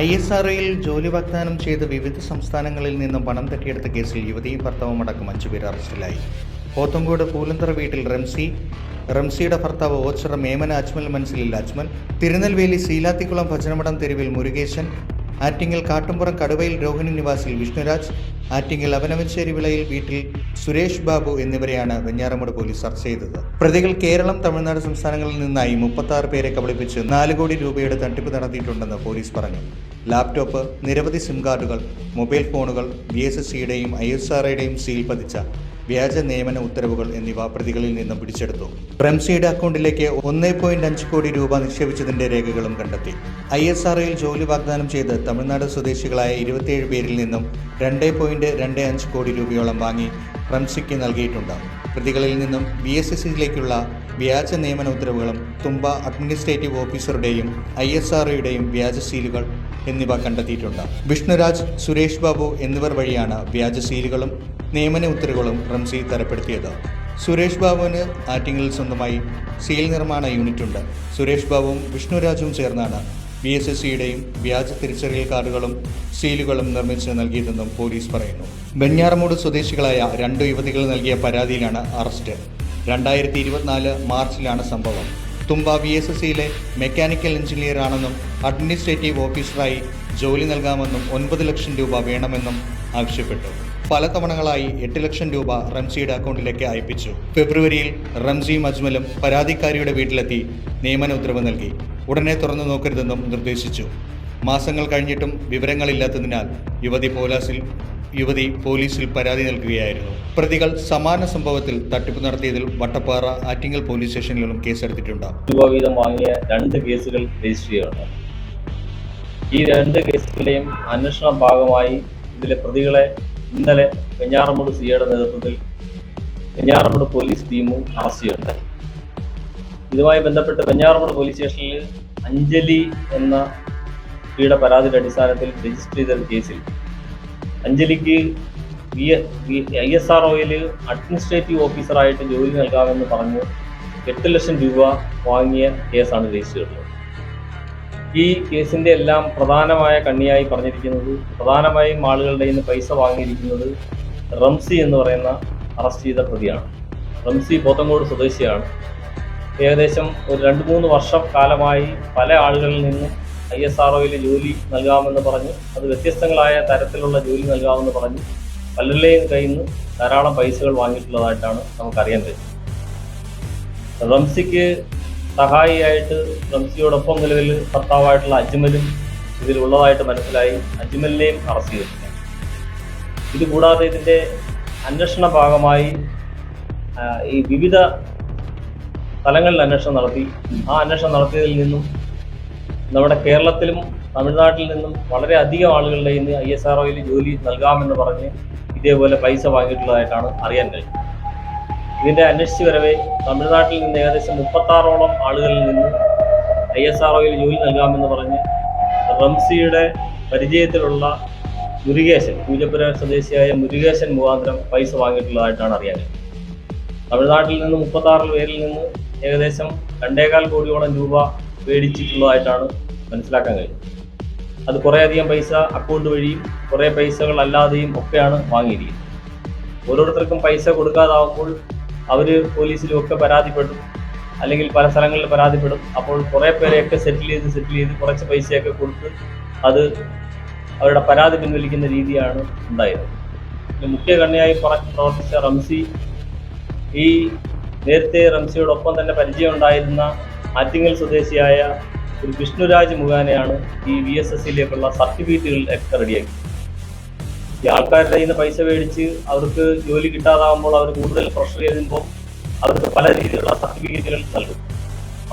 I S R ഒയിൽ ജോലി വാഗ്ദാനം ചെയ്ത് വിവിധ സംസ്ഥാനങ്ങളിൽ നിന്നും പണം തട്ടിയെടുത്ത കേസിൽ യുവതിയും ഭർത്താവും അടക്കം അഞ്ചുപേർ അറസ്റ്റിലായി. പോത്തങ്കോട് പൂലന്തറ വീട്ടിൽ റംസി റംസിയുടെ ഭർത്താവ് ഓച്ചറ മേമന അജ്മൽ മനസ്സിലിൽ അജ്മൽ തിരുനെൽവേലി സീലാത്തിക്കുളം ഭജനമഠം തെരുവിൽ മുരുകേശൻ ആറ്റിങ്ങൽ കാട്ടുംപുറം കടുവയിൽ രോഹിണി നിവാസിൽ വിഷ്ണുരാജ് ആറ്റിങ്ങൽ അവനവഞ്ചേരി വിളയിൽ വീട്ടിൽ സുരേഷ് ബാബു എന്നിവരെയാണ് വെഞ്ഞാറമൂട് പോലീസ് അറസ്റ്റ് ചെയ്തത്. പ്രതികൾ കേരളം തമിഴ്നാട് സംസ്ഥാനങ്ങളിൽ നിന്നായി മുപ്പത്തി പേരെ കബളിപ്പിച്ച് നാല് കോടി രൂപയുടെ തട്ടിപ്പ് നടത്തിയിട്ടുണ്ടെന്ന് പോലീസ് പറഞ്ഞു. ലാപ്ടോപ്പ് നിരവധി സിം കാർഡുകൾ മൊബൈൽ ഫോണുകൾ ബി എസ് എസ് സിയുടെയും ഐ എസ് ആർഐയുടെയും സീൽ പതിച്ച വ്യാജ നിയമന ഉത്തരവുകൾ എന്നിവ പ്രതികളിൽ നിന്നും പിടിച്ചെടുത്തു. റംസിയുടെ അക്കൗണ്ടിലേക്ക് ഒന്നേ പോയിന്റ് അഞ്ച് കോടി രൂപ നിക്ഷേപിച്ചതിന്റെ രേഖകളും കണ്ടെത്തി. ഐ എസ് ആർഒയിൽ ജോലി വാഗ്ദാനം ചെയ്ത് തമിഴ്നാട് സ്വദേശികളായ ഇരുപത്തിയേഴ് പേരിൽ നിന്നും രണ്ട് പോയിന്റ് രണ്ട് അഞ്ച് കോടി രൂപയോളം വാങ്ങി റംസിക്ക് നൽകിയിട്ടുണ്ട്. പ്രതികളിൽ നിന്നും ബി എസ് എസ് സിയിലേക്കുള്ള വ്യാജ നിയമന ഉത്തരവുകളും തുമ്പ അഡ്മിനിസ്ട്രേറ്റീവ് ഓഫീസറുടെയും ഐ എസ് ആർഒയുടെയും വ്യാജ സീലുകൾ എന്നിവ കണ്ടെത്തിയിട്ടുണ്ട്. വിഷ്ണുരാജ് സുരേഷ് ബാബു എന്നിവർ വഴിയാണ് വ്യാജ സീലുകളും നിയമന ഉത്തരവുകളും റംസി തരപ്പെടുത്തിയത്. സുരേഷ് ബാബുവിന് ആറ്റിങ്ങിൽ സ്വന്തമായി സീൽ നിർമ്മാണ യൂണിറ്റുണ്ട്. സുരേഷ് ബാബുവും വിഷ്ണുരാജും ചേർന്നാണ് ബി എസ് എസ് സിയുടെയും വ്യാജ തിരിച്ചറിയൽ കാർഡുകളും സീലുകളും നിർമ്മിച്ച് നൽകിയതെന്നും പോലീസ് പറയുന്നു. വെഞ്ഞാറമൂട് സ്വദേശികളായ രണ്ട് യുവതികൾ നൽകിയ പരാതിയിലാണ് അറസ്റ്റ്. രണ്ടായിരത്തി ഇരുപത്തിനാല് മാർച്ചിലാണ് സംഭവം. തുമ്പ ബി എസ് എസ് സിയിലെ മെക്കാനിക്കൽ എഞ്ചിനീയർ ആണെന്നും അഡ്മിനിസ്ട്രേറ്റീവ് ഓഫീസറായി ജോലി നൽകാമെന്നും ഒൻപത് ലക്ഷം രൂപ വേണമെന്നും ആവശ്യപ്പെട്ടു. പല തവണകളായി എട്ട് ലക്ഷം രൂപ റംസിയുടെ അക്കൗണ്ടിലേക്ക് അയപ്പിച്ചു. ഫെബ്രുവരിയിൽ റംസിയും അജ്മലും പരാതിക്കാരിയുടെ വീട്ടിലെത്തി നിയമന ഉത്തരവ് നൽകി. ഉടനെ തുറന്നു നോക്കരുതെന്നും നിർദ്ദേശിച്ചു. മാസങ്ങൾ കഴിഞ്ഞിട്ടും വിവരങ്ങളില്ലാത്തതിനാൽ യുവതി പോലീസിൽ യുവതി പോലീസിൽ പരാതി നൽകുകയായിരുന്നു. പ്രതികൾ സമാന സംഭവത്തിൽ തട്ടിപ്പ് നടത്തിയതിൽ വട്ടപ്പാറ ആറ്റിങ്ങൽ പോലീസ് സ്റ്റേഷനിലും കേസെടുത്തിട്ടുണ്ട്. വാങ്ങിയ രണ്ട് കേസുകൾ രജിസ്റ്റർ ചെയ്യുന്നുണ്ട് ഈ രണ്ട് കേസുകളുടെയും അന്വേഷണ ഭാഗമായി ഇതിലെ പ്രതികളെ ഇന്നലെ വെഞ്ഞാറമൂട് സിയുടെ നേതൃത്വത്തിൽ വെഞ്ഞാറമൂട് പോലീസ് ടീമും അറസ്റ്റ് ചെയ്യുന്നുണ്ടായി ഇതുമായി ബന്ധപ്പെട്ട് വെഞ്ഞാറമൂട് പോലീസ് സ്റ്റേഷനിൽ അഞ്ജലി എന്ന സ്ത്രീയുടെ പരാതിയുടെ അടിസ്ഥാനത്തിൽ രജിസ്റ്റർ ചെയ്ത കേസിൽ. അഞ്ജലിക്ക് ഐ എസ് ആർ ഒയിൽ അഡ്മിനിസ്ട്രേറ്റീവ് ഓഫീസറായിട്ട് ജോലി നൽകാമെന്ന് പറഞ്ഞ് എട്ട് ലക്ഷം രൂപ വാങ്ങിയ കേസാണ് രജിസ്റ്റർ ചെയ്തത് ഈ കേസിന്റെ എല്ലാം പ്രധാനമായ കണ്ണിയായി പറഞ്ഞിരിക്കുന്നത് പ്രധാനമായും ആളുകളുടെ നിന്ന് പൈസ വാങ്ങിയിരിക്കുന്നത് റംസി എന്ന് പറയുന്ന അറസ്റ്റ് ചെയ്ത പ്രതിയാണ്. റംസി പോത്തങ്കോട് സ്വദേശിയാണ്. ഏകദേശം ഒരു രണ്ട് മൂന്ന് വർഷം കാലമായി പല ആളുകളിൽ നിന്ന് ഐ എസ് ആർ ഒയിൽ ജോലി നൽകാമെന്ന് പറഞ്ഞു. അത് വ്യത്യസ്തങ്ങളായ തരത്തിലുള്ള ജോലി നൽകാമെന്ന് പറഞ്ഞു. പലരുടെയും കയ്യിൽ നിന്ന് ധാരാളം പൈസകൾ വാങ്ങിയിട്ടുള്ളതായിട്ടാണ് നമുക്കറിയാൻ കഴിയും റംസിക്ക് സഹായിയായിട്ട് റംസിയോടൊപ്പം നിലവിൽ ഭർത്താവായിട്ടുള്ള അജ്മലും ഇതിലുള്ളതായിട്ട് മനസ്സിലായി. അജ്മലിനെയും അറസ്റ്റ് ചെയ്തിട്ടുണ്ട്. ഇതുകൂടാതെ ഇതിന്റെ അന്വേഷണ ഭാഗമായി ഈ വിവിധ സ്ഥലങ്ങളിൽ അന്വേഷണം നടത്തി. ആ അന്വേഷണം നടത്തിയതിൽ നിന്നും നമ്മുടെ കേരളത്തിലും തമിഴ്നാട്ടിൽ നിന്നും വളരെ അധികം ആളുകളുടെ ഇന്ന് ഐ എസ് ആർ ഒയിൽ ജോലി നൽകാമെന്ന് പറഞ്ഞ് ഇതേപോലെ പൈസ വാങ്ങിയിട്ടുള്ളതായിട്ടാണ് അറിയാൻ കഴിയുന്നത് ഇതിന്റെ അന്വേഷിച്ച് വരവേ തമിഴ്നാട്ടിൽ നിന്ന് ഏകദേശം മുപ്പത്താറോളം ആളുകളിൽ നിന്ന് ഐ എസ് ആർ ഒയിൽ ജോലി നൽകാമെന്ന് പറഞ്ഞ് റംസിയുടെ പരിചയത്തിലുള്ള മുരുകേശൻ പൂജപ്പുര സ്വദേശിയായ മുരുകേശൻ മുഖാന്തരം പൈസ വാങ്ങിയിട്ടുള്ളതായിട്ടാണ് അറിയാൻ തമിഴ്നാട്ടിൽ നിന്ന് മുപ്പത്താറ് പേരിൽ നിന്ന് ഏകദേശം രണ്ടേകാൽ കോടിയോളം രൂപ മേടിച്ചിട്ടുള്ളതായിട്ടാണ് മനസ്സിലാക്കാൻ കഴിയുന്നത്. അത് കുറേയധികം പൈസ അക്കൗണ്ട് വഴിയും കുറേ പൈസകൾ അല്ലാതെയും ഒക്കെയാണ് വാങ്ങിയിരിക്കുന്നത്. ഓരോരുത്തർക്കും പൈസ കൊടുക്കാതാവുമ്പോൾ അവർ പോലീസിലും ഒക്കെ പരാതിപ്പെടും അല്ലെങ്കിൽ പല സ്ഥലങ്ങളിൽ പരാതിപ്പെടും. അപ്പോൾ കുറേ പേരെയൊക്കെ സെറ്റിൽ ചെയ്ത് സെറ്റിൽ ചെയ്ത് കുറച്ച് പൈസയൊക്കെ കൊടുത്ത് അത് അവരുടെ പരാതി പിൻവലിക്കുന്ന രീതിയാണ് ഉണ്ടായത്. മുഖ്യ കണ്ണിയായി പ്രവർത്തിച്ച റംസി ഈ നേരത്തെ റംസിയോടൊപ്പം തന്നെ പരിചയം ഉണ്ടായിരുന്ന ആറ്റിങ്ങൽ സ്വദേശിയായ ഒരു വിഷ്ണുരാജ് മുഖാനെയാണ് ഈ വി എസ് എസ് സിയിലേക്കുള്ള സർട്ടിഫിക്കറ്റുകൾ റെഡിയാക്കി. ഈ ആൾക്കാരുടെ കയ്യിൽ നിന്ന് പൈസ മേടിച്ച് അവർക്ക് ജോലി കിട്ടാതാവുമ്പോൾ അവർ കൂടുതൽ പ്രഷർ ചെയ്യുമ്പോൾ അവർക്ക് പല രീതിയിലുള്ള സർട്ടിഫിക്കറ്റുകൾ നൽകും.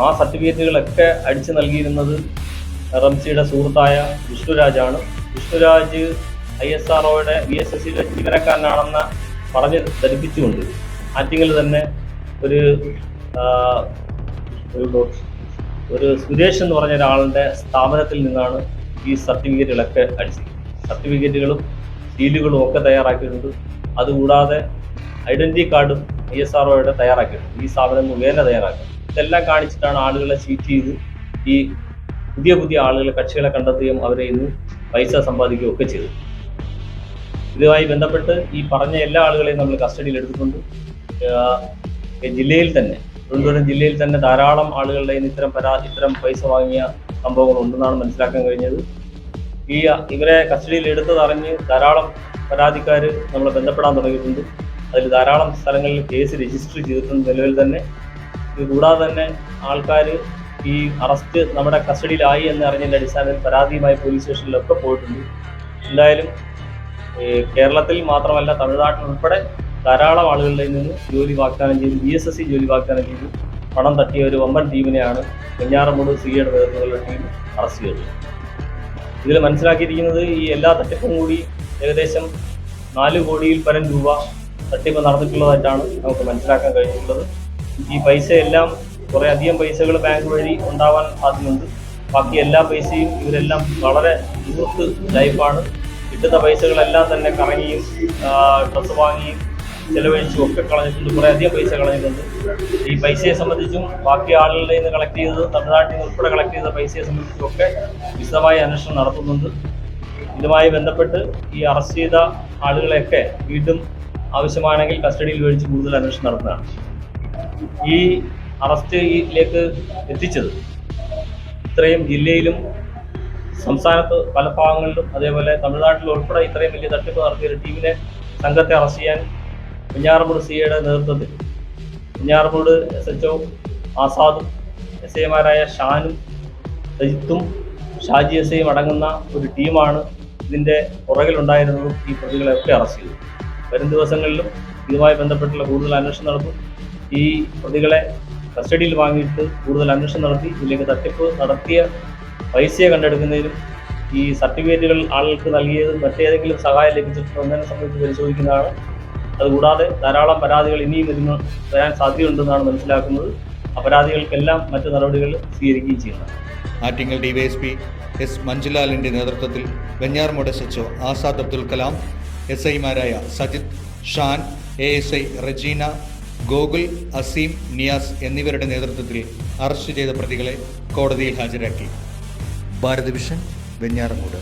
ആ സർട്ടിഫിക്കറ്റുകളൊക്കെ അടിച്ചു നൽകിയിരുന്നത് റംസിയുടെ സുഹൃത്തായ വിഷ്ണുരാജാണ്. വിഷ്ണുരാജ് ഐ എസ് ആർ ഒയുടെ വി എസ് എസ് സിയുടെ ജീവനക്കാരനാണെന്ന് പറഞ്ഞ് ധരിപ്പിച്ചുകൊണ്ട് ആറ്റിങ്ങൽ തന്നെ ഒരു ഒരു സുരേഷ് എന്ന് പറഞ്ഞ ഒരാളുടെ സ്ഥാപനത്തിൽ നിന്നാണ് ഈ സർട്ടിഫിക്കറ്റുകളൊക്കെ അടിച്ചത് സർട്ടിഫിക്കറ്റുകളും സീലുകളും ഒക്കെ തയ്യാറാക്കിയിട്ടുണ്ട്. അതുകൂടാതെ ഐഡന്റിറ്റി കാർഡും ഐ എസ് ആർ ഒയുടെ തയ്യാറാക്കിയിട്ടുണ്ട്. ഈ സ്ഥാപനം മുഖേന തയ്യാറാക്കുന്നത് ഇതെല്ലാം കാണിച്ചിട്ടാണ് ആളുകളെ ചീറ്റ് ചെയ്ത് ഈ പുതിയ പുതിയ ആളുകളെ കക്ഷികളെ കണ്ടെത്തുകയും അവരെ ഇന്ന് പൈസ സമ്പാദിക്കുകയും ഒക്കെ ചെയ്തു. ഇതുമായി ബന്ധപ്പെട്ട് ഈ പറഞ്ഞ എല്ലാ ആളുകളെയും നമ്മൾ കസ്റ്റഡിയിൽ എടുത്തിട്ടുണ്ട്. ജില്ലയിൽ തന്നെ തിരുവനന്തപുരം ജില്ലയിൽ തന്നെ ധാരാളം ആളുകളുടെ ഇത്തരം പരാ ഇത്തരം പൈസ വാങ്ങിയ സംഭവങ്ങൾ ഉണ്ടെന്നാണ് മനസ്സിലാക്കാൻ കഴിഞ്ഞത്. ഈ ഇവരെ കസ്റ്റഡിയിൽ എടുത്തതറിഞ്ഞ് ധാരാളം പരാതിക്കാർ നമ്മളെ ബന്ധപ്പെടാൻ തുടങ്ങിയിട്ടുണ്ട്. അതിൽ ധാരാളം സ്ഥലങ്ങളിൽ കേസ് രജിസ്റ്റർ ചെയ്തിട്ടുണ്ട് നിലവിൽ തന്നെ. ഇത് കൂടാതെ തന്നെ ആൾക്കാർ ഈ അറസ്റ്റ് നമ്മുടെ കസ്റ്റഡിയിലായി എന്ന് അറിഞ്ഞതിന്റെ അടിസ്ഥാനത്തിൽ പരാതിയുമായി പോലീസ് സ്റ്റേഷനിലൊക്കെ പോയിട്ടുണ്ട്. എന്തായാലും കേരളത്തിൽ മാത്രമല്ല തമിഴ്നാട്ടിൽ ഉൾപ്പെടെ ധാരാളം ആളുകളുടെ നിന്ന് ജോലി വാഗ്ദാനം ചെയ്ത് ബി എസ് എസ് സി ജോലി വാഗ്ദാനം ചെയ്ത്. പണം തട്ടിയ ഒരു വമ്പൻ ടീമിനെയാണ് വെഞ്ഞാറമൂട് സിയുടെ നേതൃത്വത്തിലുള്ള ടീം അറസ്റ്റ് ചെയ്തത്. ഇതിൽ മനസ്സിലാക്കിയിരിക്കുന്നത് ഈ എല്ലാ തട്ടിപ്പും കൂടി ഏകദേശം നാല് കോടിയിൽ പരം രൂപ തട്ടിപ്പ് നടന്നിട്ടുള്ളതായിട്ടാണ് നമുക്ക് മനസ്സിലാക്കാൻ കഴിഞ്ഞിട്ടുള്ളത്. ഈ പൈസയെല്ലാം കുറേ അധികം പൈസകൾ ബാങ്ക് വഴി ഉണ്ടാവാൻ സാധ്യതയുണ്ട്. ബാക്കി എല്ലാ പൈസയും ഇവരെല്ലാം വളരെ ദൂർത്ത് ലൈഫാണ്. കിട്ടുന്ന പൈസകളെല്ലാം തന്നെ കറങ്ങിയും ഡ്രസ്സ് വാങ്ങിയും ചെലവഴിച്ചും ഒക്കെ കളഞ്ഞിട്ടുണ്ട്. കുറേ അധികം പൈസ കളഞ്ഞിട്ടുണ്ട്. ഈ പൈസയെ സംബന്ധിച്ചും ബാക്കി ആളുകളുടെ നിന്ന് കളക്ട് ചെയ്തത് തമിഴ്നാട്ടിൽ നിന്ന് ഉൾപ്പെടെ കളക്ട് ചെയ്ത പൈസയെ സംബന്ധിച്ചും ഒക്കെ വിശദമായി അന്വേഷണം നടത്തുന്നുണ്ട്. ഇതുമായി ബന്ധപ്പെട്ട് ഈ അറസ്റ്റ് ചെയ്ത ആളുകളെയൊക്കെ വീണ്ടും ആവശ്യമാണെങ്കിൽ കസ്റ്റഡിയിൽ മേടിച്ച് കൂടുതൽ അന്വേഷണം നടത്തുന്നതാണ്. ഈ അറസ്റ്റിലേക്ക് എത്തിച്ചത് ഇത്രയും ജില്ലയിലും സംസ്ഥാനത്ത് പല ഭാഗങ്ങളിലും അതേപോലെ തമിഴ്നാട്ടിൽ ഉൾപ്പെടെ ഇത്രയും വലിയ തട്ടിപ്പ് നടത്തിയ ഒരു ടീമിനെ സംഘത്തെ അറസ്റ്റ് ചെയ്യാൻ കുഞ്ഞാറമൂട് സിയുടെ നേതൃത്വത്തിൽ. കുഞ്ഞാറമൂട് എസ് എച്ച് ഒ ആസാദും എസ് ഐമാരായ ഷാനും സജിത്തും ഷാജി എസ് ഐയും അടങ്ങുന്ന ഒരു ടീമാണ് ഇതിന്റെ പുറകിലുണ്ടായിരുന്നതും ഈ പ്രതികളെയൊക്കെ അറസ്റ്റ് ചെയ്തു. വരും ദിവസങ്ങളിലും ഇതുമായി ബന്ധപ്പെട്ടുള്ള കൂടുതൽ അന്വേഷണം നടത്തും ഈ പ്രതികളെ കസ്റ്റഡിയിൽ വാങ്ങിയിട്ട് കൂടുതൽ അന്വേഷണം നടത്തി ഇതിലേക്ക് തട്ടിപ്പ് നടത്തിയ പൈസയെ കണ്ടെടുക്കുന്നതിനും ഈ സർട്ടിഫിക്കറ്റുകൾ ആളുകൾക്ക് നൽകിയതും മറ്റേതെങ്കിലും സഹായം ലഭിച്ചിട്ടുണ്ടോ എന്നതിനെ സംബന്ധിച്ച് പരിശോധിക്കുന്നതാണ് അതുകൂടാതെ ധാരാളം പരാതികൾ ഇനിയും വരുന്ന വരാൻ സാധ്യതയുണ്ടെന്നാണ് മനസ്സിലാക്കുന്നത്. അപരാധികൾക്കെല്ലാം മറ്റു നടപടികൾ സ്വീകരിക്കുകയും ചെയ്യണം. ആറ്റിങ്ങൽ ഡിവൈഎസ്പി എസ് മഞ്ജുലാലിന്റെ നേതൃത്വത്തിൽ Venjaramoodu S H Azad Abdul Kalam S ഐമാരായ Sajith Shan A S I Rejeena Gokul Aseem Niyas എന്നിവരുടെ നേതൃത്വത്തിൽ അറസ്റ്റ് ചെയ്ത പ്രതികളെ കോടതിയിൽ ഹാജരാക്കി. ഭാരത് വിഷൻ വെഞ്ഞാറമൂട്.